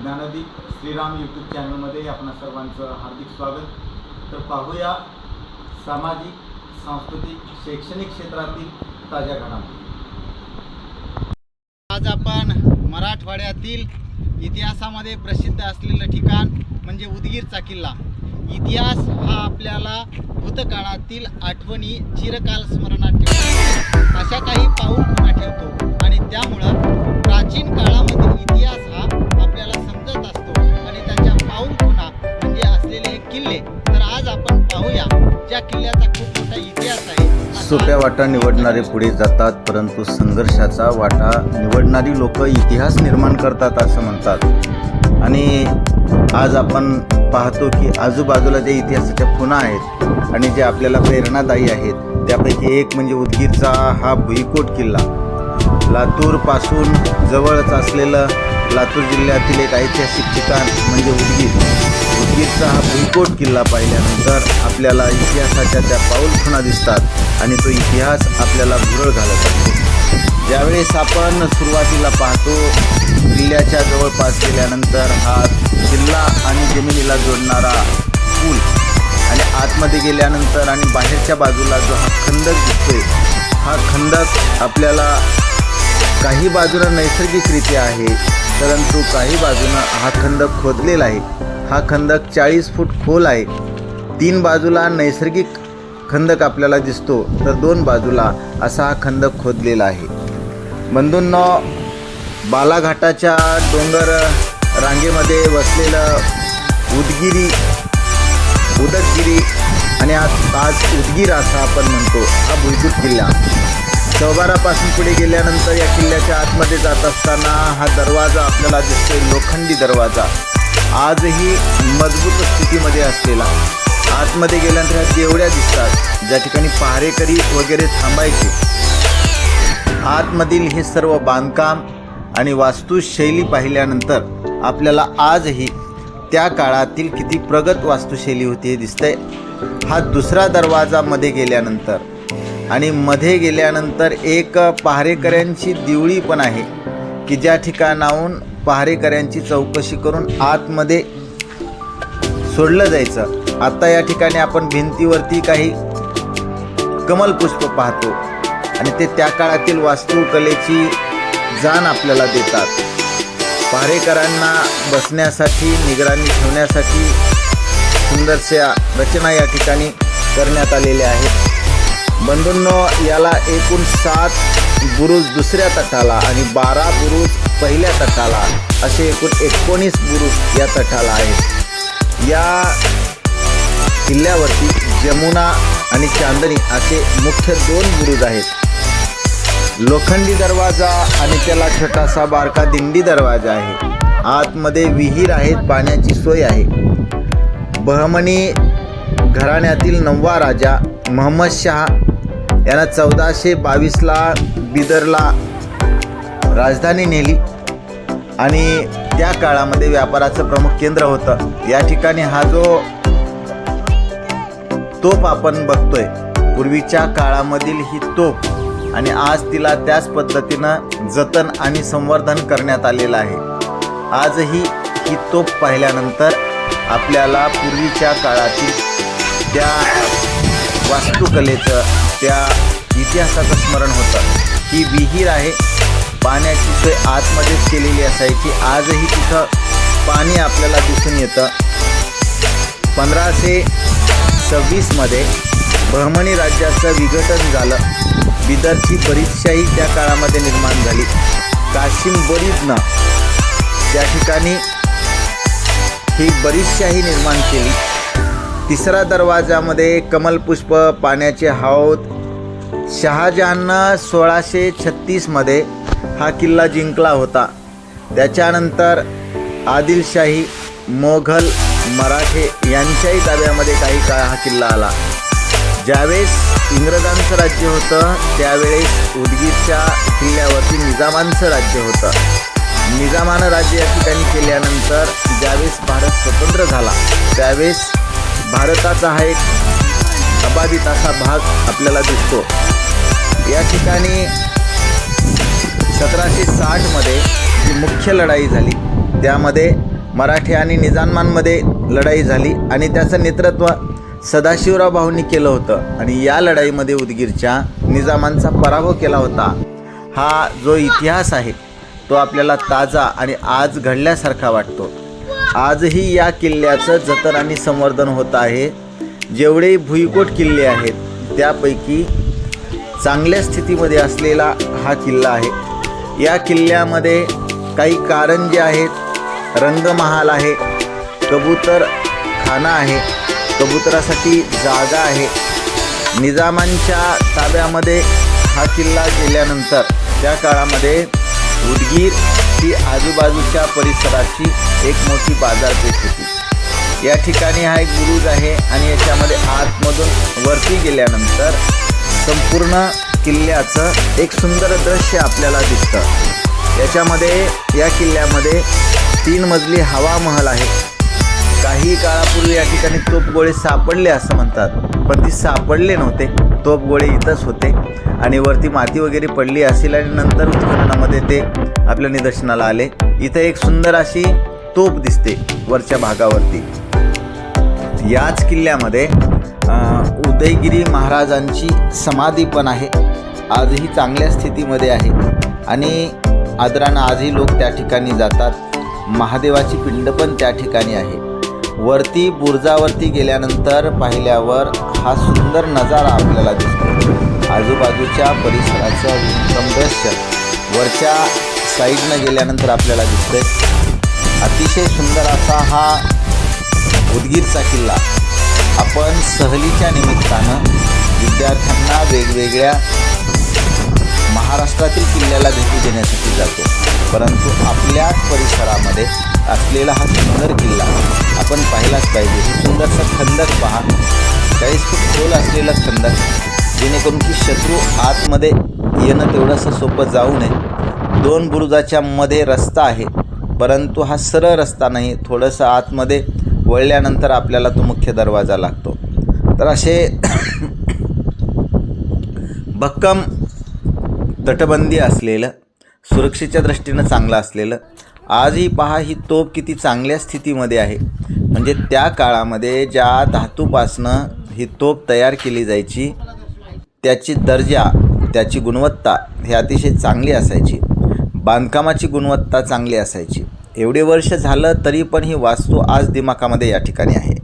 Gyandeep Shriram YouTube चॅनलमध्ये आपणा सर्वांचं हार्दिक स्वागत. तर पाहूया सामाजिक सांस्कृतिक शैक्षणिक क्षेत्रातील ताज्या घडामोडी. आज आपण मराठवाड्यातील इतिहासामध्ये प्रसिद्ध असलेलं ठिकाण म्हणजे उदगीरचा किल्ला. इतिहास हा आपल्याला भूतकाळातील आठवणी चिरकाल स्मरणात ठेवतो. अशा काही पाऊल खुणा ठेवतो. आणि त्यामुळं प्राचीन काळामधील इतिहास हा आपल्याला समजत असतो आणि त्याच्या पाऊल खुणा म्हणजे असलेले हे किल्ले तर आज आपण पाहूया ज्या किल्ल्याचा खूप मोठा इतिहास आहे. सोप्या वाटा निवडणारे पुढे जातात परंतु संघर्षाचा वाटा निवडणारी लोक इतिहास निर्माण करतात असं म्हणतात. आणि आज आपण पाहतो की आजूबाजूला जे इतिहासाच्या खुणा आहेत आणि जे आपल्याला प्रेरणादायी आहेत त्यापैकी एक म्हणजे उदगीरचा हा भुईकोट किल्ला. लातूरपासून जवळच असलेलं लातूर जिल्ह्यातील एक ऐतिहासिक ठिकाण म्हणजे उदगीर. उदगीरचा हा भुईकोट किल्ला पाहिल्यानंतर आपल्याला इतिहासाच्या त्या पाऊलखुणा दिसतात आणि तो इतिहास आपल्याला भुरळ घालत असतो. ज्यावेळेस आपण सुरुवातीला पाहतो किल्ल्याच्या जवळपास गेल्यानंतर हा किल्ला आणि जमिनीला जोडणारा पूल आणि आतमध्ये गेल्यानंतर आणि बाहेरच्या बाजूला जो हा खंदक दिसतोय हा खंदक आपल्याला काही बाजूला नैसर्गिकरित्या आहे. परंतु काही बाजूनं हा खंदक खोदलेला आहे. हा खंदक चाळीस फूट खोल आहे. तीन बाजूला नैसर्गिक खंदक आपल्याला दिसतो तर दोन बाजूला असा हा खंदक खोदलेला आहे. बंधूंनो बालाघाटाच्या डोंगर रांगेमध्ये वसलेलं उदगिरी उदकगिरी आणि आज आज उदगीर असा आपण म्हणतो हा भुईकूट किल्ला. चौबारापासून पुढे गेल्यानंतर या किल्ल्याच्या आतमध्ये जात असताना हा दरवाजा आपल्याला दिसतोय लोखंडी दरवाजा. आजही मजबूत स्थितीमध्ये असलेला. आतमध्ये गेल्यानंतर ह्या देवड्या दिसतात ज्या ठिकाणी पहारेकरी वगैरे थांबायचे. आतमधील हे सर्व बांधकाम आणि वास्तुशैली पाहिल्यानंतर आपल्याला आजही त्या काळातील किती प्रगत वास्तुशैली होती हे दिसतंय. हा दुसरा दरवाजामध्ये गेल्यानंतर आणि मध्ये गेल्यानंतर एक पहारेकऱ्यांची दिवळी पण आहे की ज्या ठिकाणाहून पहारेकऱ्यांची चौकशी करून आतमध्ये सोडलं जायचं. आता या ठिकाणी आपण भिंतीवरती काही कमलपुष्प पाहतो आणि ते त्या काळातील वास्तुकलेची जाण आपल्याला देतात. पहारेकरांना बसण्यासाठी निगराणी ठेवण्यासाठी सुंदरशा रचना या ठिकाणी करण्यात आलेल्या आहेत. बंधूंनो याला एकूण सात बुरुज दुसऱ्या तटाला आणि बारा बुरुज पहिल्या तटाला असे एकूण एकोणीस बुरुज या तटाला आहेत. या किल्ल्यावरती जमुना आणि चांदणी असे मुख्य दोन बुरुज आहेत. लोखंडी दरवाजा आणि त्याला छोटासा बारका दिंडी दरवाजा आहे. आतमध्ये विहीर आहेत पाण्याची सोय आहे. बहमणी घराण्यातील नववा राजा महम्मद शहा याला चौदाशे बावीसला बिदरला राजधानी नेली. आणि त्या काळामध्ये व्यापाराचं प्रमुख केंद्र होतं. या ठिकाणी हा जो तोप आपण बघतोय पूर्वीच्या काळामधील ही तोप आणि आज तिला त्याच पद्धतीनं जतन आणि संवर्धन करण्यात आलेलं आहे. आजही ही तोप पाहिल्यानंतर आपल्याला पूर्वीच्या काळातील त्या वास्तुकलेचं त्या इतिहासाचं स्मरण होतं. ही विहीर आहे. पाण्याची सोय आतमध्येच केलेली असायची. आजही तिथं पाणी आपल्याला दिसून येतं. पंधराशे सव्वीसमध्ये ब्रह्मणी राज्याचं विघटन झालं. बिदरची बरीचशाही त्या काळामध्ये निर्माण झाली. काशिम बरीदनं त्या ठिकाणी ही बरीचशाही निर्माण केली. तिसरा दरवाजामध्ये कमलपुष्प पाण्याचे हौद शहाजहाननं सोळाशे छत्तीसमध्ये हा किल्ला जिंकला होता. त्याच्यानंतर आदिलशाही मोघल मराठे यांच्याही ताब्यामध्ये काही काळ हा किल्ला आला. ज्यावेळेस इंग्रजांचं राज्य होतं त्यावेळेस उदगीरच्या किल्ल्यावरती निजामांचं राज्य होतं. निजामानं राज्य या ठिकाणी केल्यानंतर ज्यावेळेस भारत स्वतंत्र झाला त्यावेळेस भारताचा हा एक अबाधित असा भाग आपल्याला दिसतो. या ठिकाणी सतराशे साठमध्ये जी मुख्य लढाई झाली त्यामध्ये मराठी आणि निजामांमध्ये लढाई झाली आणि त्याचं नेतृत्व सदाशिवराव भाऊंनी केलं होतं आणि या लढाईमध्ये उदगीरच्या निजामांचा पराभव केला होता. हा जो इतिहास आहे तो आपल्याला ताजा आणि आज घडल्यासारखा वाटतो. आजही या किल्ल्याचं जतन आणि संवर्धन होत आहे. जेवढे भुईकोट किल्ले आहेत त्यापैकी चांगल्या स्थितीमध्ये असलेला हा किल्ला आहे. या किल्ल्यामध्ये काही कारंजे आहेत रंगमहाल आहे कबूतर खाना आहे कबुतरासाठी जागा आहे. निजामांच्या ताब्यामध्ये हा किल्ला गेल्यानंतर त्या काळामध्ये उदगीर ही आजूबाजूच्या परिसराची एक मोठी बाजारपेठ होती. या ठिकाणी हा एक बुरुज आहे आणि याच्यामध्ये आतमधून वरती गेल्यानंतर संपूर्ण किल्ल्याचं एक सुंदर दृश्य आपल्याला दिसतं. याच्यामध्ये या किल्ल्यामध्ये तीन मजली हवा महल आहे. काही काळापूर्वी या ठिकाणी तोपगोळे सापडले असं म्हणतात. पण ती सापडले नव्हते. तोपगोळे इथंच होते. आणि वरती माती वगैरे पडली असेल आणि नंतर उत्खननामध्ये ते आपल्या निदर्शनाला आले. इथं एक सुंदर अशी तोप दिसते वरच्या भागावरती. याच किल्ल्यामध्ये उदयगिरी महाराजांची समाधी पण आहे. आजही चांगल्या स्थितीमध्ये आहे. आणि आदरानं आजही लोक त्या ठिकाणी जातात. महादेवाची पिंड पण त्या ठिकाणी आहे. वरती बुर्जावरती गेल्यानंतर पाहिल्यावर हा सुंदर नजारा आपल्याला दिसतो. आजूबाजूच्या परिसराचं विक्रम दृश्य वरच्या साईडनं गेल्यानंतर आपल्याला दिसतंय. अतिशय सुंदर असा हा उदगीरचा किल्ला. आपण सहलीच्या निमित्तानं विद्यार्थ्यांना वेगवेगळ्या महाराष्ट्रातील किल्ल्याला भेटी देण्यासाठी जातो. परंतु आपल्याच परिसरामध्ये असलेला हा सुंदर किल्ला आपण पाहिलाच पाहिजे. हे सुंदरसं खंदक पहा. चाळीस फूट खोल असलेला खंदक जेणेकरून की शत्रू आतमध्ये येणं तेवढंसं सोपं जाऊ नये. दोन बुरुजाच्या मध्ये रस्ता आहे परंतु हा सरळ रस्ता नाही. थोडंसं आतमध्ये वळल्यानंतर आपल्याला तो मुख्य दरवाजा लागतो. तर असे भक्कम तटबंदी असलेलं सुरक्षेच्या दृष्टीनं चांगलं असलेलं आजही पहा ही तोप किती चांगल्या स्थितीमध्ये आहे. म्हणजे त्या काळामध्ये ज्या धातूपासनं ही तोप तयार केली जायची त्याची दर्जा त्याची गुणवत्ता ही अतिशय चांगली असायची. बांधकामाची गुणवत्ता चांगली असायची. एवढे वर्ष झालं तरी पण ही वास्तू आज दिमाखामध्ये या ठिकाणी आहे.